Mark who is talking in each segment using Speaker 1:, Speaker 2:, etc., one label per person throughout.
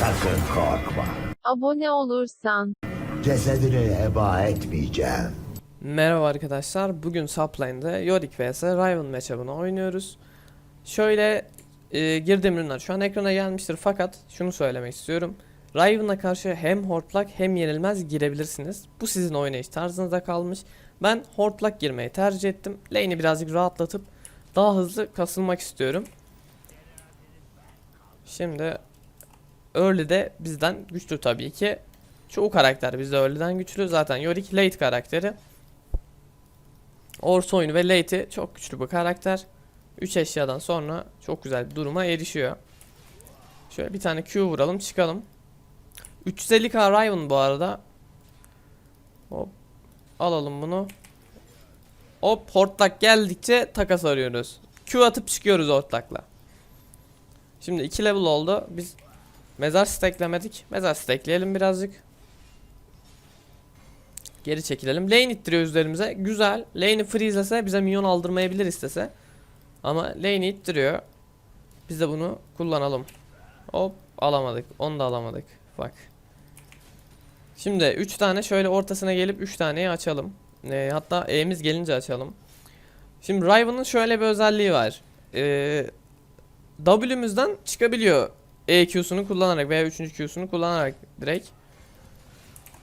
Speaker 1: Sakın korkma.
Speaker 2: Abone olursan.
Speaker 1: Cesedini heba etmeyeceğim.
Speaker 3: Merhaba arkadaşlar. Bugün Subline'de Yorick vs Riven matchup'ını oynuyoruz. Şöyle e, girdiğim ürünler şu an ekrana gelmiştir fakat şunu söylemek istiyorum. Riven'a karşı hem hortlak hem yenilmez girebilirsiniz. Bu sizin oynayış tarzınıza kalmış. Ben hortlak girmeyi tercih ettim. Lane'i birazcık rahatlatıp daha hızlı kasılmak istiyorum. Şimdi Early'de bizden güçlü tabii ki. Çoğu karakter bizde Early'den güçlü. Zaten Yorick late karakteri. Orta oyunu ve late'i çok güçlü bir karakter. 3 eşyadan sonra çok güzel bir duruma erişiyor. Şöyle bir tane Q vuralım çıkalım. 350k Riven bu arada. Hop. Alalım bunu. Hop hortlak geldikçe takas arıyoruz. Q atıp çıkıyoruz hortlakla. Şimdi 2 level oldu. Biz mezar steklemedik. Mezar stekleyelim birazcık. Geri çekilelim. Lane ittiriyor üzerimize. Güzel. Lane'i freezelese bize minyon aldırmayabilir istese. Ama lane'i ittiriyor. Biz de bunu kullanalım. Hop alamadık. Onu da alamadık. Bak. Şimdi 3 tane şöyle ortasına gelip 3 taneyi açalım. Ee, hatta E'miz gelince açalım. Şimdi Riven'ın şöyle bir özelliği var. Ee, W'müzden çıkabiliyor. E Q'sunu kullanarak veya 3. Q'sunu kullanarak direkt.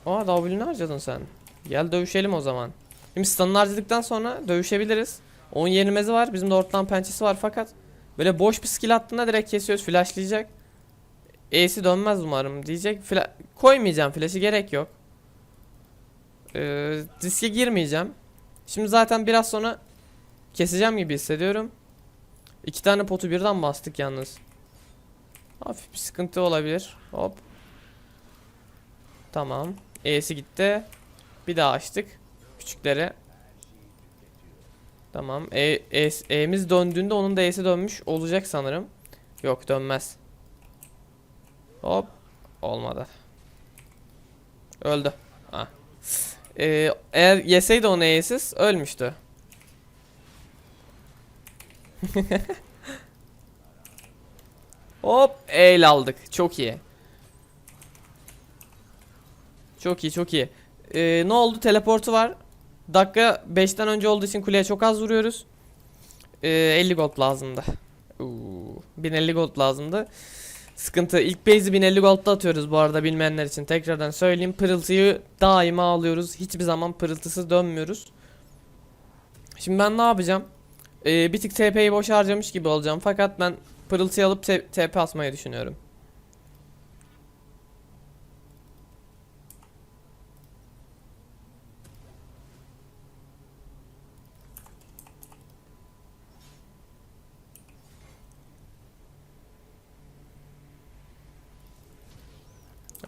Speaker 3: Aa W'ni harcadın sen. Gel dövüşelim o zaman. Şimdi stun'ını harcadıktan sonra dövüşebiliriz. Onun yenilmezi var. Bizim de ortadan pençesi var fakat böyle boş bir skill attığında direkt kesiyoruz. Flashlayacak. E'si dönmez umarım diyecek. Fla koymayacağım flash'ı gerek yok. Ee, riske girmeyeceğim. Şimdi zaten biraz sonra keseceğim gibi hissediyorum. İki tane potu birden bastık yalnız. Hafif bir sıkıntı olabilir. Hop. Tamam. E'si gitti. Bir daha açtık. Küçükleri. Tamam. E, e, E'miz döndüğünde onun da E'si dönmüş olacak sanırım. Yok dönmez. Hop. Olmadı. Öldü. Ha. Ee, eğer yeseydi onu E'siz ölmüştü. Hop. E'yle aldık. Çok iyi. Çok iyi çok iyi. Ee, ne oldu? Teleportu var. Dakika 5'ten önce olduğu için kuleye çok az vuruyoruz. Ee, 50 gold lazımdı. Uuu, 1050 gold lazımdı. Sıkıntı. İlk base'i 1050 gold'da atıyoruz bu arada bilmeyenler için. Tekrardan söyleyeyim. Pırıltıyı daima alıyoruz. Hiçbir zaman pırıltısız dönmüyoruz. Şimdi ben ne yapacağım? Ee, bir tık TP'yi boş harcamış gibi olacağım. Fakat ben pırıltıyı alıp TP atmayı düşünüyorum.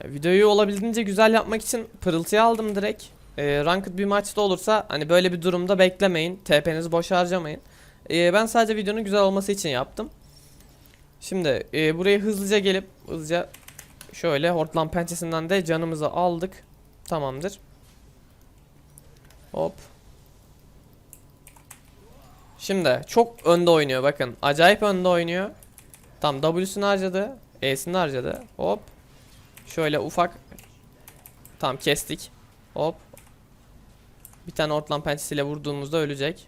Speaker 3: Videoyu olabildiğince güzel yapmak için pırıltıyı aldım direkt. E, ranked bir maçta olursa hani böyle bir durumda beklemeyin. TP'nizi boş harcamayın. E, ben sadece videonun güzel olması için yaptım. Şimdi e, buraya hızlıca gelip hızlıca şöyle hortlan pençesinden de canımızı aldık. Tamamdır. Hop. Şimdi çok önde oynuyor bakın. Acayip önde oynuyor. Tam W'sunu harcadı. E'sini harcadı. Hop. Şöyle ufak Tamam kestik. Hop. Bir tane ortlan pençesiyle vurduğumuzda ölecek.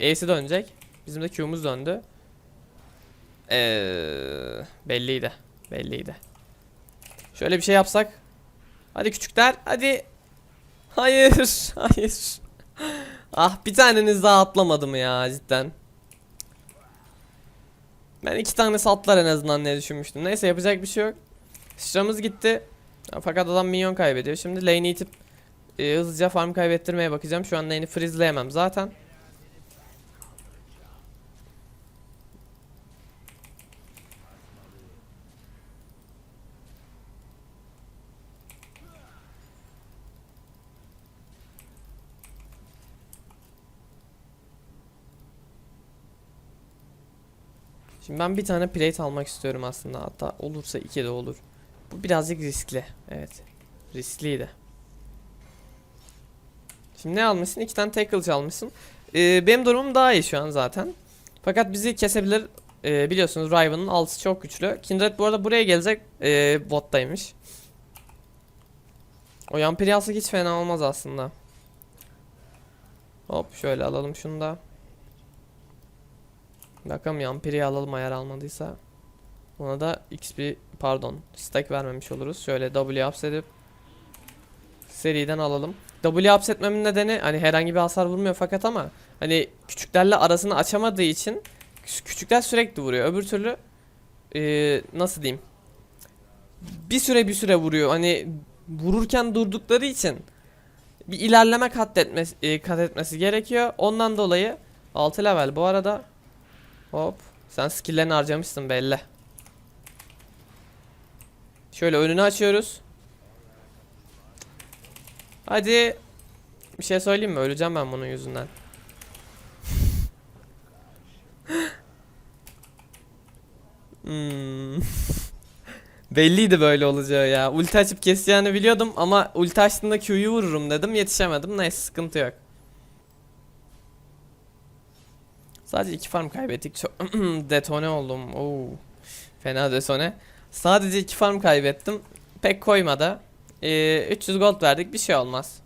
Speaker 3: E'si dönecek. Bizim de Q'muz döndü. Ee, belliydi. Belliydi. Şöyle bir şey yapsak. Hadi küçükler. Hadi. Hayır. Hayır. ah bir taneniz daha atlamadı mı ya cidden. Ben iki tane atlar en azından ne düşünmüştüm. Neyse yapacak bir şey yok. Sıçramız gitti. Fakat adam minyon kaybediyor. Şimdi lane'i itip e, hızlıca farm kaybettirmeye bakacağım. Şu an lane'i freezeleyemem zaten. Ben bir tane plate almak istiyorum aslında. Hatta olursa iki de olur. Bu birazcık riskli. Evet. Riskliydi. Şimdi ne almışsın? İki tane tackle çalmışsın. Ee, benim durumum daha iyi şu an zaten. Fakat bizi kesebilir. e, biliyorsunuz Riven'ın altısı çok güçlü. Kindred bu arada buraya gelecek e, bottaymış. O Yampiri alsak hiç fena olmaz aslında. Hop şöyle alalım şunu da. Bakalım Yampiri'yi alalım ayar almadıysa. Ona da XP pardon stack vermemiş oluruz. Şöyle W hapsedip seriden alalım. W hapsetmemin nedeni hani herhangi bir hasar vurmuyor fakat ama hani küçüklerle arasını açamadığı için küç- küçükler sürekli vuruyor. Öbür türlü eee, nasıl diyeyim? Bir süre bir süre vuruyor. Hani vururken durdukları için bir ilerleme kat etmesi, e, kat gerekiyor. Ondan dolayı 6 level bu arada. Hop. Sen skill'lerini harcamışsın belli. Şöyle önünü açıyoruz. Hadi. Bir şey söyleyeyim mi? Öleceğim ben bunun yüzünden. Hmm. Belliydi böyle olacağı ya. Ulti açıp keseceğini biliyordum ama ulti açtığında Q'yu vururum dedim. Yetişemedim. Neyse sıkıntı yok. Sadece iki farm kaybettik. Çok detone oldum. Oo. Fena detone. Sadece iki farm kaybettim. Pek koymadı. Ee, 300 gold verdik. Bir şey olmaz.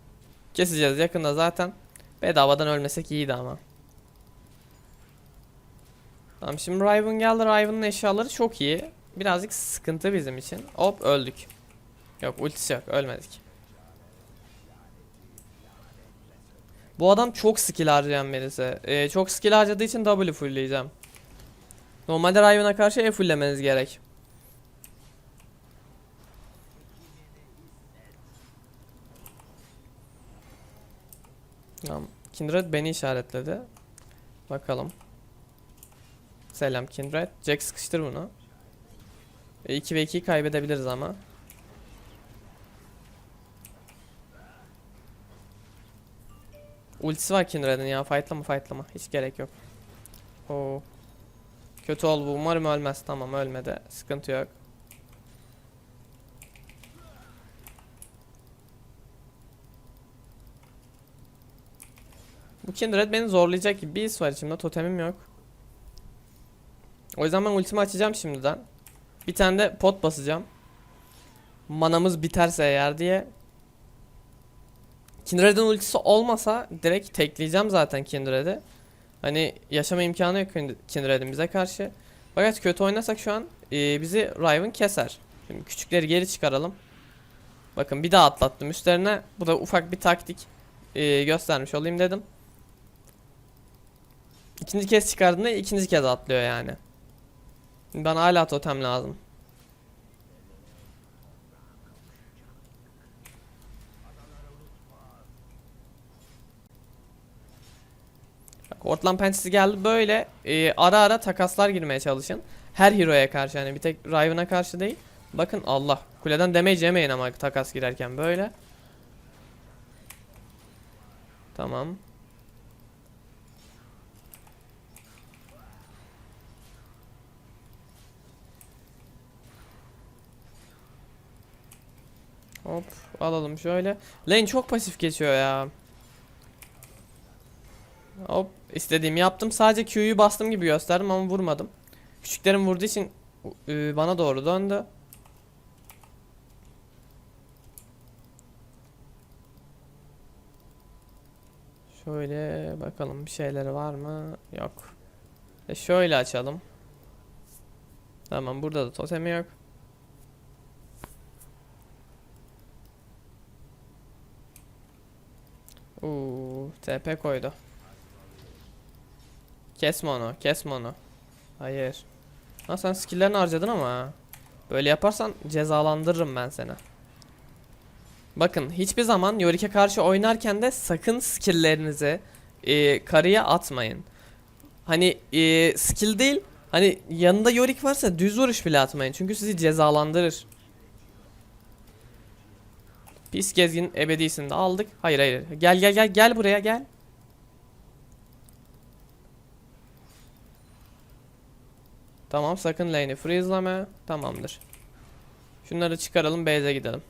Speaker 3: Keseceğiz yakında zaten. Bedavadan ölmesek iyiydi ama. Tamam şimdi Riven geldi. Riven'ın eşyaları çok iyi. Birazcık sıkıntı bizim için. Hop öldük. Yok ultisi yok ölmedik. Bu adam çok skill harcayan birisi. Ee, çok skill harcadığı için W fullleyeceğim. Normalde Riven'a karşı E fulllemeniz gerek. Tamam. Kindred beni işaretledi. Bakalım. Selam Kindred. Jack sıkıştır bunu. 2 ve 2'yi kaybedebiliriz ama. Ultisi var Kindred'in ya. Fightlama fightlama. Hiç gerek yok. Oo. Kötü oldu bu. Umarım ölmez. Tamam ölmedi. Sıkıntı yok. Bu Kindred beni zorlayacak gibi bir his var içimde. Totemim yok. O yüzden ben ultimi açacağım şimdiden. Bir tane de pot basacağım. Manamız biterse eğer diye. Kindred'in ultisi olmasa direkt tekleyeceğim zaten Kindred'i. Hani yaşama imkanı yok Kind- Kindred'in bize karşı. Fakat kötü oynasak şu an e, bizi Riven keser. Şimdi küçükleri geri çıkaralım. Bakın bir daha atlattım üstlerine. Bu da ufak bir taktik e, göstermiş olayım dedim. İkinci kez çıkardığında ikinci kez atlıyor yani. Bana hala totem lazım. Ortlan pençesi geldi böyle e, ara ara takaslar girmeye çalışın. Her hero'ya karşı yani bir tek Riven'a karşı değil. Bakın Allah kuleden damage yemeyin ama takas girerken böyle. Tamam. Hop alalım şöyle. Lane çok pasif geçiyor ya. Hop istediğimi yaptım. Sadece Q'yu bastım gibi gösterdim ama vurmadım. Küçüklerim vurduğu için e, bana doğru döndü. Şöyle bakalım bir şeyleri var mı? Yok. E şöyle açalım. Tamam burada da totemi yok. Uuu TP koydu. Kesme onu, kesme onu. Hayır. Ha sen skill'lerini harcadın ama. Böyle yaparsan cezalandırırım ben seni. Bakın hiçbir zaman Yorik'e karşı oynarken de sakın skill'lerinizi e, karıya atmayın. Hani e, skill değil, hani yanında Yorik varsa düz vuruş bile atmayın. Çünkü sizi cezalandırır. Pis gezgin ebedisini de aldık. Hayır hayır. Gel gel gel gel buraya gel. Tamam sakın lane'i freezeleme. Tamamdır. Şunları çıkaralım base'e gidelim.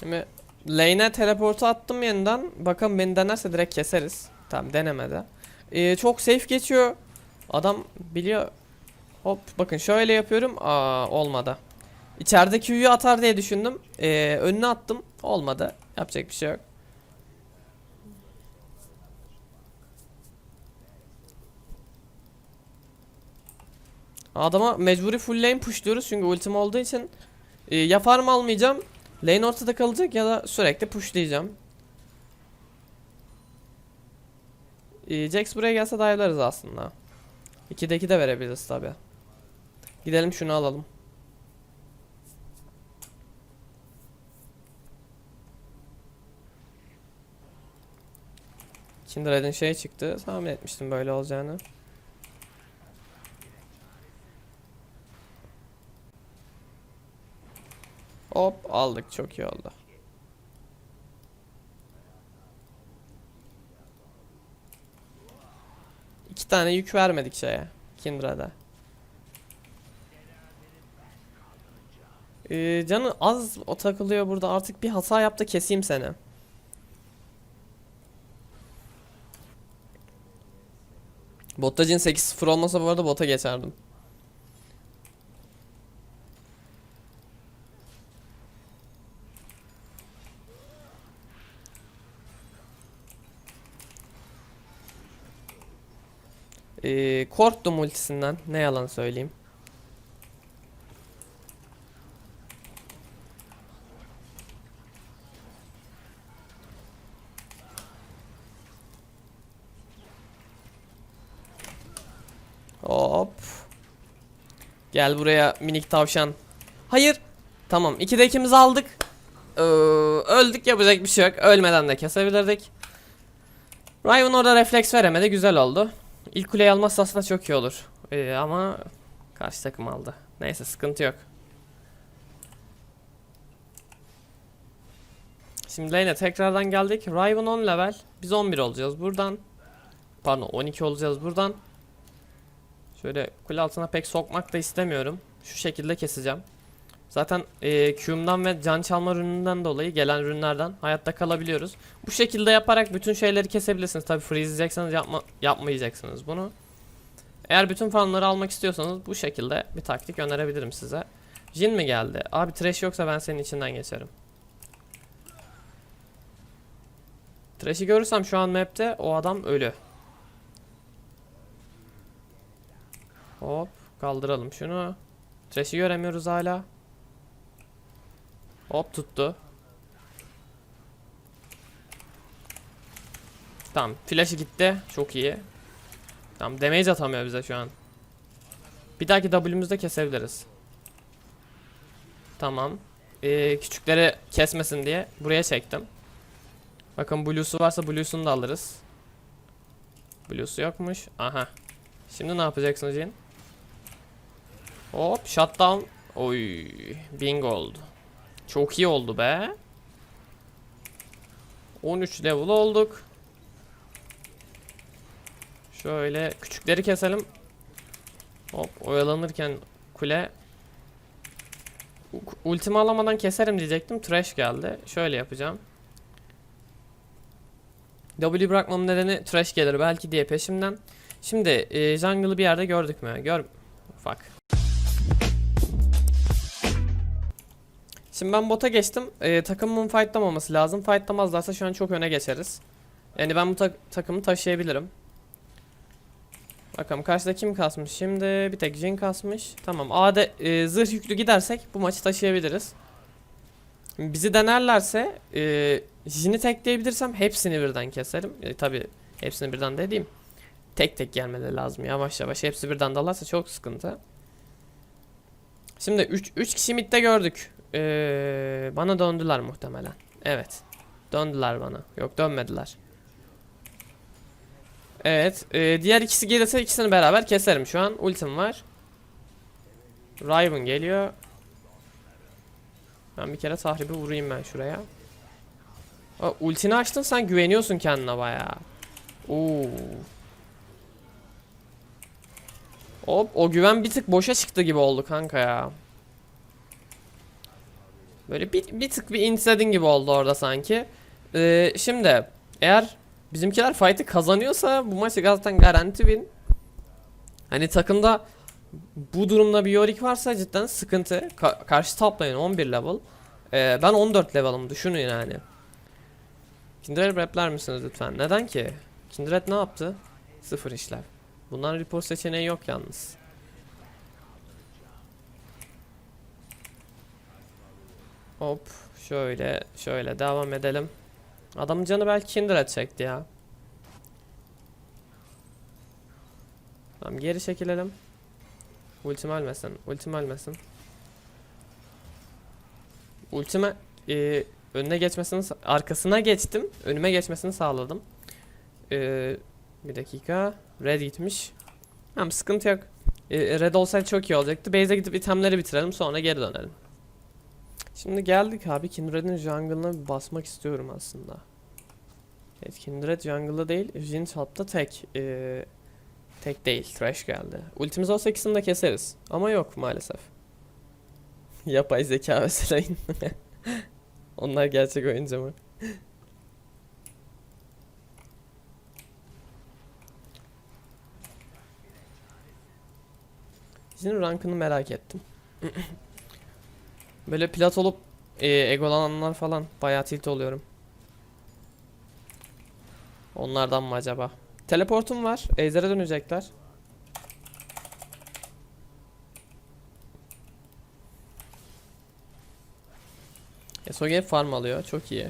Speaker 3: Şimdi lane'e teleportu attım yeniden. Bakalım beni denerse direkt keseriz. Tamam denemedi. Ee, çok safe geçiyor. Adam biliyor. Hop bakın şöyle yapıyorum. Aa olmadı. İçeride Q'yu atar diye düşündüm. Ee, önüne attım. Olmadı. Yapacak bir şey yok. Adama mecburi full lane pushluyoruz çünkü ultim olduğu için e, ya farm almayacağım. Lane ortada kalacak ya da sürekli pushlayacağım. E, Jax buraya gelse dive'larız aslında. 2'de 2 de verebiliriz tabi. Gidelim şunu alalım. Kindred'in şey çıktı. Tahmin etmiştim böyle olacağını. Hop aldık çok iyi oldu. İki tane yük vermedik şeye. Kindred'e. Ee, canı az o takılıyor burada artık bir hata yaptı keseyim seni. Botta cin 8-0 olmasa bu arada bota geçerdim. Ee, korktum ultisinden. Ne yalan söyleyeyim. Hop. Gel buraya minik tavşan. Hayır. Tamam. 2'de ikimiz aldık. Ee, öldük yapacak bir şey yok. Ölmeden de kesebilirdik. Riven orada refleks veremedi. Güzel oldu. İlk kuleyi almazsa aslında çok iyi olur. Ee, ama karşı takım aldı. Neyse sıkıntı yok. Şimdi lane'e tekrardan geldik. Riven 10 level. Biz 11 olacağız buradan. Pardon 12 olacağız buradan. Şöyle kule altına pek sokmak da istemiyorum. Şu şekilde keseceğim. Zaten e, Q'mdan ve can çalma ürününden dolayı gelen ürünlerden hayatta kalabiliyoruz. Bu şekilde yaparak bütün şeyleri kesebilirsiniz. Tabi freezleyecekseniz yapma, yapmayacaksınız bunu. Eğer bütün farmları almak istiyorsanız bu şekilde bir taktik önerebilirim size. Jin mi geldi? Abi trash yoksa ben senin içinden geçerim. Trash'i görürsem şu an map'te o adam ölü. Hop kaldıralım şunu. Trash'i göremiyoruz hala. Hop tuttu. Tamam flash'ı gitti. Çok iyi. Tamam damage atamıyor bize şu an. Bir dahaki W'müzde kesebiliriz. Tamam. Ee, küçükleri kesmesin diye buraya çektim. Bakın blue'su varsa blue'sunu da alırız. Blue'su yokmuş. Aha. Şimdi ne yapacaksın Jin? Hop shutdown. Oy bingo oldu. Çok iyi oldu be. 13 level olduk. Şöyle küçükleri keselim. Hop oyalanırken kule Ultimi alamadan keserim diyecektim. Trash geldi. Şöyle yapacağım. W bırakmamın nedeni trash gelir belki diye peşimden. Şimdi e, jungle'ı bir yerde gördük mü? Gör... Fuck. Şimdi ben bota geçtim. E, takımımın fightlamaması lazım. Fightlamazlarsa şu an çok öne geçeriz. Yani ben bu ta- takımı taşıyabilirim. Bakalım karşıda kim kasmış? Şimdi bir tek Jin kasmış. Tamam. A'da e, zırh yüklü gidersek bu maçı taşıyabiliriz. Bizi denerlerse e, Jin'i tekleyebilirsem hepsini birden keserim. E, Tabi hepsini birden dediğim. Tek tek gelmeleri lazım yavaş yavaş. Hepsi birden dalarsa çok sıkıntı. Şimdi 3 3 kişi midde gördük. Ee, bana döndüler muhtemelen. Evet. Döndüler bana. Yok dönmediler. Evet. e, diğer ikisi gelirse ikisini beraber keserim. Şu an ultim var. Riven geliyor. Ben bir kere tahribi vurayım ben şuraya. Aa, ultini açtın sen güveniyorsun kendine bayağı. Oo. Hop o güven bir tık boşa çıktı gibi oldu kanka ya. Böyle bir, bir tık bir insedin gibi oldu orada sanki. Ee, şimdi eğer bizimkiler fight'ı kazanıyorsa bu maçı zaten garanti win. Hani takımda bu durumda bir Yorick varsa cidden sıkıntı. Ka- karşı top lane 11 level. Ee, ben 14 level'ım düşünün yani. Kindred rapler misiniz lütfen? Neden ki? Kindred ne yaptı? Sıfır işlev. Bundan report seçeneği yok yalnız. Hop şöyle şöyle devam edelim. Adamın canı belki Kindred çekti ya. Tamam geri çekilelim. Ultim ölmesin. Ultim ölmesin. Ultime e, önüne geçmesini arkasına geçtim. Önüme geçmesini sağladım. E, bir dakika. Red gitmiş. Tamam sıkıntı yok. E, red olsaydı çok iyi olacaktı. Base'e gidip itemleri bitirelim sonra geri dönelim. Şimdi geldik abi Kindred'in jungle'ına bir basmak istiyorum aslında. Evet Kindred jungle'da değil. Jin hatta tek. E, tek değil. Thresh geldi. Ultimiz olsa ikisini de keseriz. Ama yok maalesef. Yapay zeka mesela. Onlar gerçek oyuncu mu? Şimdi rankını merak ettim. Böyle plat olup e, egolananlar falan bayağı tilt oluyorum. Onlardan mı acaba? Teleportum var. Ejder'e dönecekler. Yasuo farm alıyor. Çok iyi.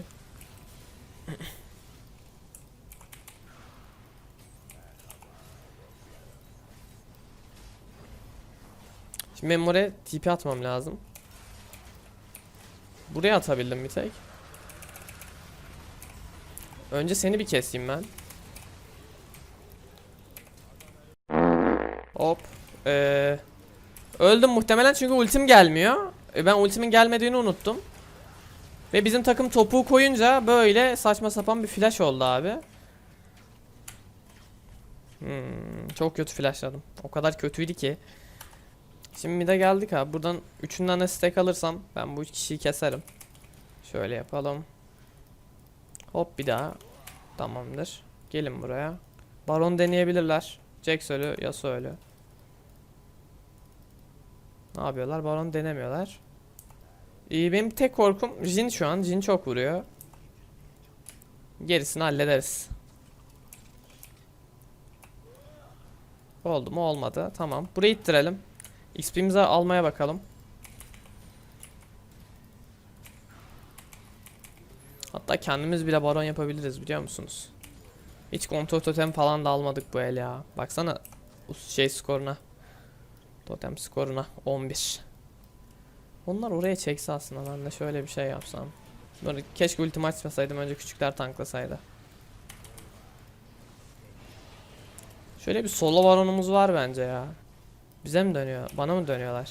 Speaker 3: Şimdi oraya TP atmam lazım. Buraya atabildim bir tek. Önce seni bir keseyim ben. Hop. Ee, öldüm muhtemelen çünkü ultim gelmiyor. E, ben ultimin gelmediğini unuttum. Ve bizim takım topuğu koyunca böyle saçma sapan bir flash oldu abi. Hmm, çok kötü flashladım. O kadar kötüydü ki. Şimdi bir de geldik abi. Buradan üçünden de stack alırsam ben bu üç kişiyi keserim. Şöyle yapalım. Hop bir daha. Tamamdır. Gelin buraya. Baron deneyebilirler. Jax ölü, Yasuo ölü. Ne yapıyorlar? Baron denemiyorlar. İyi benim tek korkum Jin şu an. Jin çok vuruyor. Gerisini hallederiz. Oldu mu? Olmadı. Tamam. Burayı ittirelim. XP'mizi almaya bakalım. Hatta kendimiz bile baron yapabiliriz biliyor musunuz? Hiç kontrol totem falan da almadık bu el ya. Baksana şey skoruna. Totem skoruna 11. Onlar oraya çekse aslında ben de şöyle bir şey yapsam. Böyle keşke ultim açmasaydım önce küçükler tanklasaydı. Şöyle bir solo baronumuz var bence ya. Bize mi dönüyor? Bana mı dönüyorlar?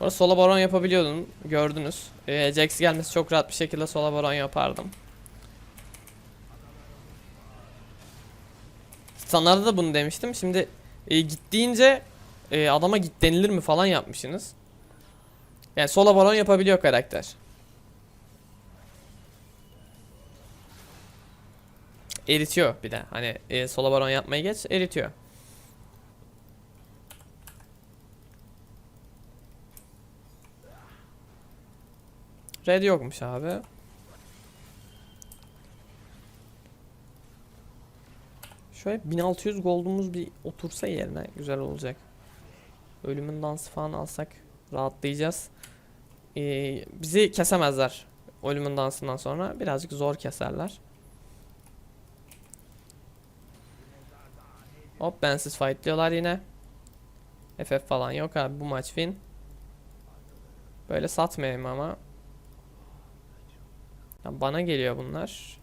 Speaker 3: Orada solo baron yapabiliyordum. Gördünüz. Ee, Jax gelmesi çok rahat bir şekilde solo baron yapardım. Sanlarda da bunu demiştim. Şimdi e, git deyince e, adama git denilir mi falan yapmışsınız. Yani solo baron yapabiliyor karakter. Eritiyor bir de. Hani e, solo baron yapmayı geç eritiyor. Red yokmuş abi. Şöyle 1600 gold'umuz bir otursa yerine güzel olacak. Ölümün dansı falan alsak rahatlayacağız. Ee, bizi kesemezler. Ölümün dansından sonra birazcık zor keserler. Hop bensiz fightlıyorlar yine. FF falan yok abi bu maç win. Böyle satmayayım ama. Ya bana geliyor bunlar.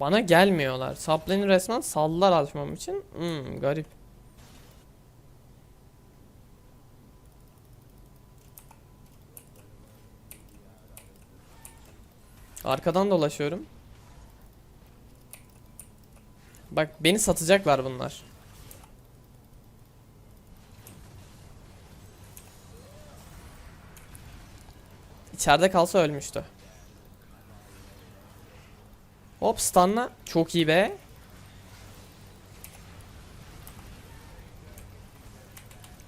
Speaker 3: Bana gelmiyorlar. Saplane'i resmen saldılar açmam için. Hmm, garip. Arkadan dolaşıyorum. Bak beni satacaklar bunlar. İçeride kalsa ölmüştü. Hop stunla. Çok iyi be.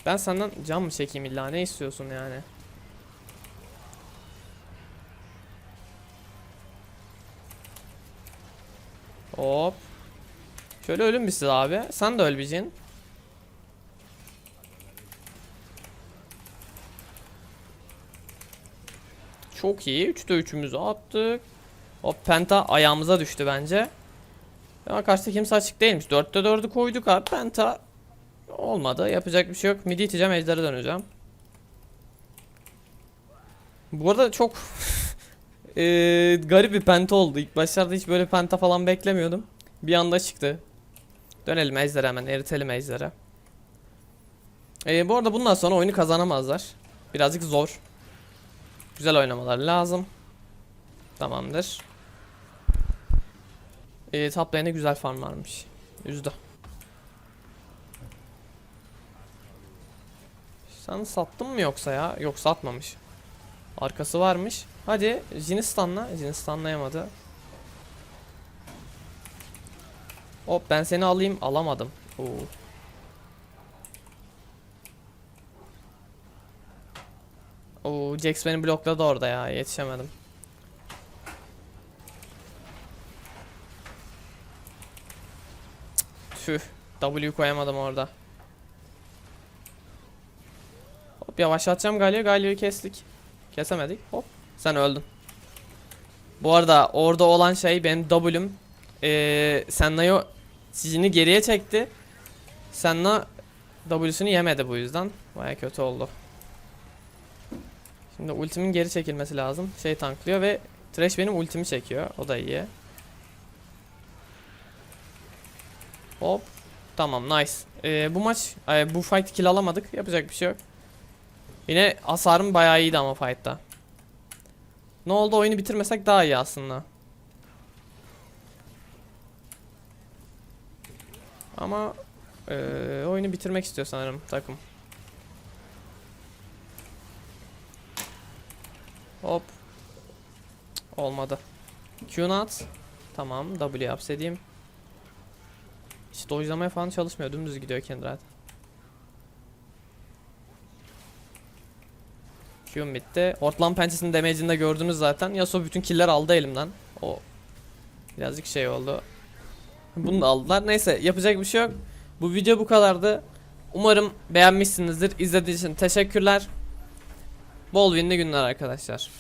Speaker 3: Ben senden can mı çekeyim illa ne istiyorsun yani? Hop. Şöyle ölün bir abi. Sen de öl bir cin. Çok iyi. 3'te 3'ümüzü attık. O penta ayağımıza düştü bence. Ama karşıda kimse açık değilmiş. 4'te 4'ü koyduk abi. Penta olmadı. Yapacak bir şey yok. Midi iteceğim. Ejder'e döneceğim. Bu arada çok eee, garip bir penta oldu. İlk başlarda hiç böyle penta falan beklemiyordum. Bir anda çıktı. Dönelim Ejder'e hemen. Eritelim Ejder'e. Eee, bu arada bundan sonra oyunu kazanamazlar. Birazcık zor. Güzel oynamalar lazım. Tamamdır. Ee, top lane'e güzel farm varmış. Yüzde. Sen sattın mı yoksa ya? Yok satmamış. Arkası varmış. Hadi Jinistan'la. Jinistan'layamadı. Hop ben seni alayım. Alamadım. Oo. Oo, Jax beni blokladı orada ya. Yetişemedim. Tüh. W koyamadım orada. Hop yavaşlatacağım Galio. Galio'yu kestik. Kesemedik. Hop. Sen öldün. Bu arada orada olan şey benim W'm. Ee, Senna'yı sizini geriye çekti. Senna W'sünü yemedi bu yüzden. Baya kötü oldu. Şimdi ultimin geri çekilmesi lazım. Şey tanklıyor ve Thresh benim ultimi çekiyor. O da iyi. Hop. Tamam nice. Ee, bu maç e, bu fight kill alamadık. Yapacak bir şey yok. Yine hasarım bayağı iyiydi ama fight'ta. Ne oldu oyunu bitirmesek daha iyi aslında. Ama e, oyunu bitirmek istiyor sanırım takım. Hop. Olmadı. Q'nu at. Tamam. W hapsedeyim. Hiç dojlamaya falan çalışmıyor. Dümdüz gidiyor Kindred. Q'm bitti. Ortlan pençesinin damage'ini de gördünüz zaten. Yasuo bütün killer aldı elimden. O birazcık şey oldu. Bunu da aldılar. Neyse yapacak bir şey yok. Bu video bu kadardı. Umarım beğenmişsinizdir. İzlediğiniz için teşekkürler. Bol winli günler arkadaşlar.